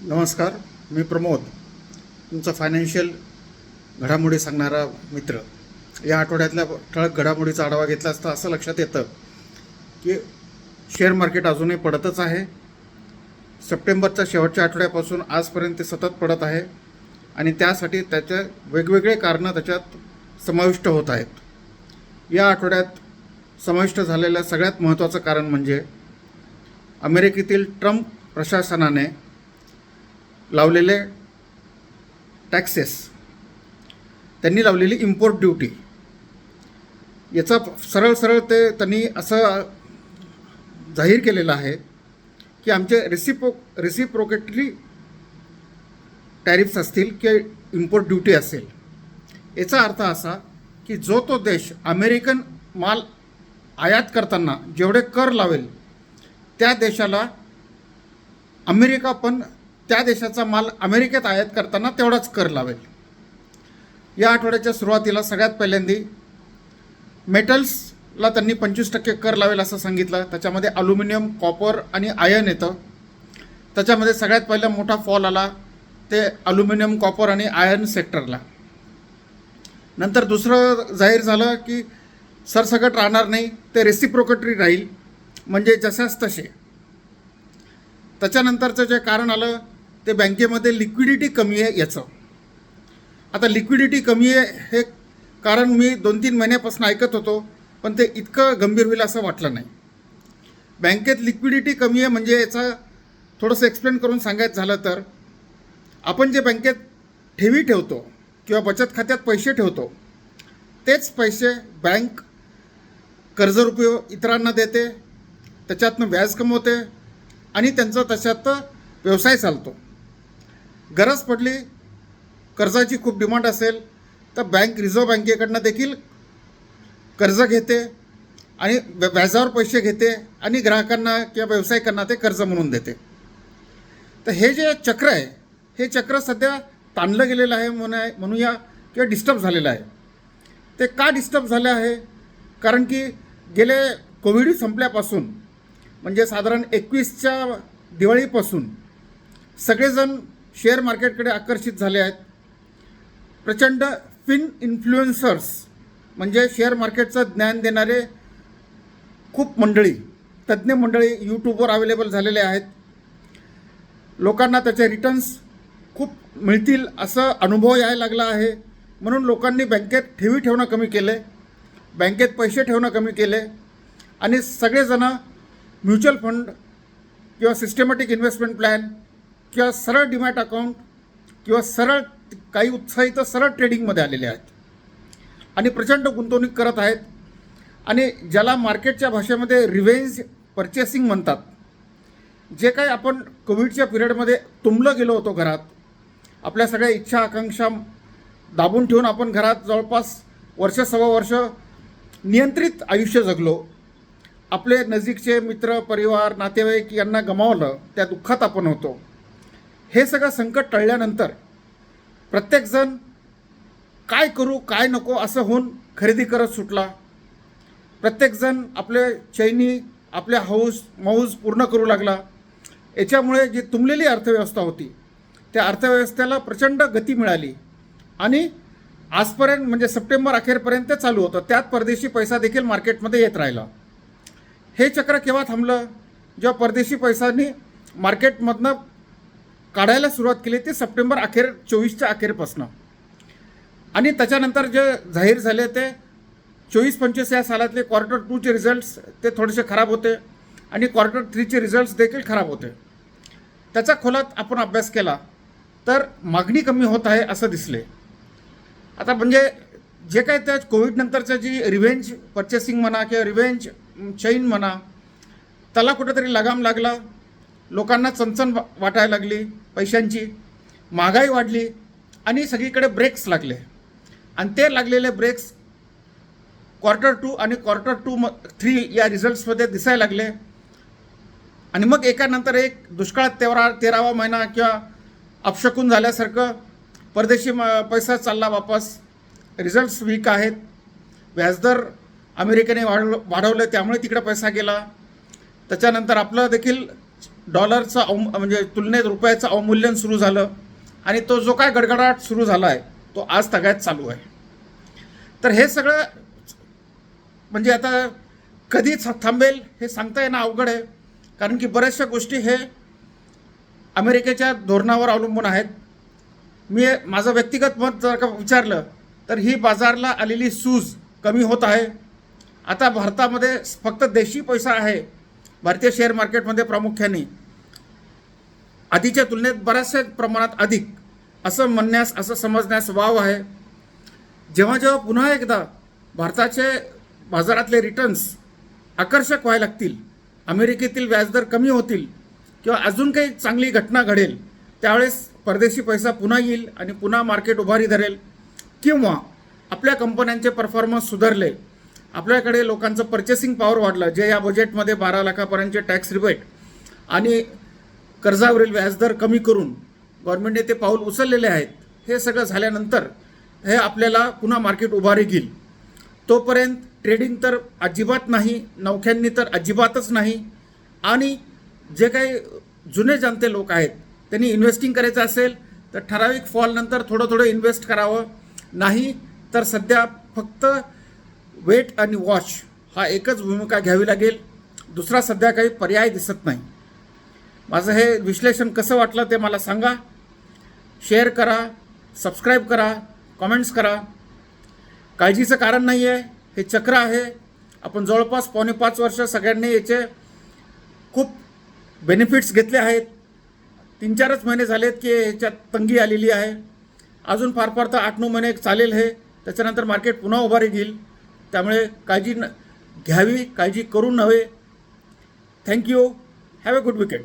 नमस्कार मी प्रमोद. तुमचा फायनान्शियल घडामोडी सांगणारा मित्र. या आठवड्यातल्या ठळक घडामोडीचा आढावा घेतला असता असं लक्षात येतं की शेअर मार्केट अजूनही पडतच आहे. सप्टेंबरच्या शेवटच्या आठवड्यापासून आजपर्यंत ते सतत पडत आहे आणि त्यासाठी त्याचे वेगवेगळे कारणं त्याच्यात समाविष्ट होत आहेत. या आठवड्यात समाविष्ट झालेल्या सगळ्यात महत्त्वाचं कारण म्हणजे अमेरिकेतील ट्रम्प प्रशासनाने लावलेले टॅक्सेस त्यांनी लावलेली इम्पोर्ट ड्युटी याचा सरळ सरळ ते त्यांनी असं जाहीर केलेलं आहे की आमचे रेसिपो रेसिप्रोकेटरी टॅरिफ्स असतील किंवा इम्पोर्ट ड्युटी असेल. याचा अर्थ असा की जो तो देश अमेरिकन माल आयात करताना जेवढे कर लावेल त्या देशाला अमेरिका पण त्या देशाचा माल अमेरिकेत आयात करताना तेवढाच कर लावेल. या आठवड्याच्या सुरुवातीला सगळ्यात पहिल्यांदी मेटल्सला त्यांनी पंचवीस टक्के कर लावेल असं सांगितलं. त्याच्यामध्ये अल्युमिनियम कॉपर आणि आयर्न येतं. त्याच्यामध्ये सगळ्यात पहिला मोठा फॉल आला ते अल्युमिनियम कॉपर आणि आयर्न सेक्टरला नंतर दुसरं जाहीर झालं की सरसकट राहणार नाही ते रेसिप्रोकटरी राहील. म्हणजे जशाच तसे. त्याच्यानंतरचं जे कारण आलं ते बँकेमध्ये लिक्विडिटी कमी आहे याचं. आता लिक्विडिटी कमी आहे हे कारण मी दोन तीन महिन्यापासून ऐकत होतो पण ते इतकं गंभीर होईल असं वाटलं नाही. बँकेत लिक्विडिटी कमी आहे म्हणजे याचं थोडंसं एक्सप्लेन करून सांगायचं झालं तर आपण जे बँकेत ठेवी ठेवतो किंवा बचत खात्यात पैसे ठेवतो तेच पैसे बँक कर्जरुपये इतरांना देते त्याच्यातनं व्याज कमवते आणि त्यांचा तशात व्यवसाय चालतो. गरज पडली कर्जाची खूप डिमांड असेल तर बँक रिझर्व्ह बँकेकडनं देखील कर्ज घेते आणि व्याजावर पैसे घेते आणि ग्राहकांना किंवा व्यावसायिकांना ते कर्ज म्हणून देते. तर हे जे चक्र आहे हे चक्र सध्या ताणलं गेलेलं आहे म्हणा म्हणूया किंवा डिस्टर्ब झालेलं आहे. ते का डिस्टर्ब झालं आहे? कारण की गेले कोविड संपल्यापासून म्हणजे साधारण एकवीसच्या दिवाळीपासून सगळेजण शेअर मार्केटकडे आकर्षित झाले आहेत. प्रचंड फिन इन्फ्लुएन्सर्स म्हणजे शेअर मार्केटचं ज्ञान देणारे खूप मंडळी तज्ज्ञ मंडळी यूट्यूबवर अवेलेबल झालेले आहेत. लोकांना त्याचे रिटर्न्स खूप मिळतील असं अनुभव यायला लागला आहे. म्हणून लोकांनी बँकेत ठेवी ठेवणं कमी केले बँकेत पैसे ठेवणं कमी केले आणि सगळेजणं म्युच्युअल फंड किंवा सिस्टमॅटिक इन्व्हेस्टमेंट प्लॅन किंवा सरळ डिमॅट अकाउंट किंवा सरळ काही उत्साही तर सरळ ट्रेडिंगमध्ये आलेले आहेत. आणि प्रचंड गुंतवणूक करत आहेत. आणि ज्याला मार्केटच्या भाषेमध्ये रिव्हेंज परचेसिंग म्हणतात. जे काही आपण कोविडच्या पिरियडमध्ये तुंबलं गेलो होतो घरात. आपल्या सगळ्या इच्छा आकांक्षा दाबून ठेवून आपण घरात जवळपास वर्ष सव्वा वर्ष नियंत्रित आयुष्य जगलो. आपले नजीकचे मित्र परिवार नातेवाईक यांना गमावलं त्या दुःखात आपण होतो. हे सगळं संकट टळल्यानंतर प्रत्येकजण काय करू काय नको असं होऊन खरेदी करत सुटला. प्रत्येकजण आपले चैनी आपल्या हौस मौज पूर्ण करू लागला. याच्यामुळे जी तुंबलेली अर्थव्यवस्था होती त्या अर्थव्यवस्थेला प्रचंड गती मिळाली. आणि आजपर्यंत म्हणजे सप्टेंबर अखेरपर्यंत चालू होतं. त्यात परदेशी पैसा देखील मार्केटमध्ये येत राहिला. हे चक्र केव्हा थांबलं? जेव्हा परदेशी पैशांनी मार्केटमधनं काढायला सुरुवात केली ते सप्टेंबर अखेर चोवीसच्या अखेरपासनं. आणि त्याच्यानंतर जे जाहीर झाले ते चोवीस पंचवीस या सालातले क्वार्टर टूचे रिझल्ट्स ते थोडेसे खराब होते आणि क्वार्टर थ्रीचे रिझल्ट्स देखील खराब होते. त्याचा खोलात आपण अभ्यास केला तर मागणी कमी होत आहे असं दिसले. आता म्हणजे जे काय त्या कोविडनंतरचं जी रिव्हेंज पर्चेसिंग म्हणा किंवा रिव्हेंज चैन म्हणा त्याला कुठेतरी लगाम लागला लोकांना चणचण वाटायला लागली. पैशांची महागाई वाढली आणि सगळीकडे ब्रेक्स लागले. आणि ते लागलेले ब्रेक्स क्वार्टर टू आणि क्वार्टर टू म थ्री या रिझल्ट्समध्ये दिसायला लागले. आणि मग एकानंतर एक दुष्काळात तेरा तेरावा महिना किंवा अपशकून झाल्यासारखं परदेशी म पैसा चालला वापस. रिझल्ट्स वीक आहेत. व्याजदर अमेरिकेने वाढव वाढवलं त्यामुळे तिकडे पैसा गेला. त्याच्यानंतर आपलं देखील डॉलरचं अव म्हणजे तुलनेत रुपयाचं अवमूल्यन सुरू झालं आणि तो जो काय गडगडाट सुरू झाला आहे तो आज तगायत चालू आहे. तर हे सगळं म्हणजे आता कधीच थांबेल हे सांगता येणं अवघड आहे. कारण की बऱ्याचशा गोष्टी हे अमेरिकेच्या धोरणावर अवलंबून आहेत. मी माझं व्यक्तिगत मत जर का विचारलं तर ही बाजारला आलेली सूज कमी होत आहे. आता भारतामध्ये फक्त देशी पैसा आहे. भारतीय शेअर मार्केटमध्ये प्रामुख्याने आधीच्या तुलनेत बऱ्याचशा प्रमाणात अधिक असं म्हणण्यास असं समजण्यास वाव आहे. जेव्हा जेव्हा पुन्हा एकदा भारताचे बाजारातले रिटर्न्स आकर्षक व्हायला लागतील अमेरिकेतील व्याजदर कमी होतील किंवा अजून काही चांगली घटना घडेल त्यावेळेस परदेशी पैसा पुन्हा येईल आणि पुन्हा मार्केट उभारी धरेल किंवा आपल्या कंपन्यांचे परफॉर्मन्स सुधारले. आपल्याकडे लोकांचं पर्चेसिंग पॉवर वाढलं जे या बजेटमध्ये बारा लाखापर्यंतचे टॅक्स रिबेट आणि कर्जावरील व्याजदर कमी करून गव्हर्नमेंटने ते पाऊल उचललेले आहेत हे सगळं झाल्यानंतर हे आपल्याला पुन्हा मार्केट उभारी घेईल. तोपर्यंत ट्रेडिंग तर अजिबात नाही नौख्यांनी तर अजिबातच नाही आणि जे काही जुने जाणते लोक आहेत त्यांनी इन्व्हेस्टिंग करायचं असेल तर ठराविक फॉलनंतर थोडं थोडं इन्व्हेस्ट करावं. नाही तर सध्या फक्त वेट आणि वॉच हा एकच भूमिका घ्यावी लागेल. दुसरा सध्या काही पर्याय दिसत नाही. माझं हे विश्लेषण कसं वाटलं ते मला सांगा. शेअर करा सबस्क्राईब करा कमेंट्स करा. काळजीचं कारण नाही आहे हे चक्र आहे. आपण जवळपास पावणे पाच वर्ष सगळ्यांनी याचे खूप बेनिफिट्स घेतले आहेत. तीन चारच महिने झालेत की ह्याच्यात तंगी आलेली आहे. अजून फार फार तर आठ नऊ महिने चालेल हे. त्याच्यानंतर मार्केट पुन्हा उभारी घेईल. त्यामुळे काळजी न घ्यावी काळजी करू नव्हे. Thank you have a good weekend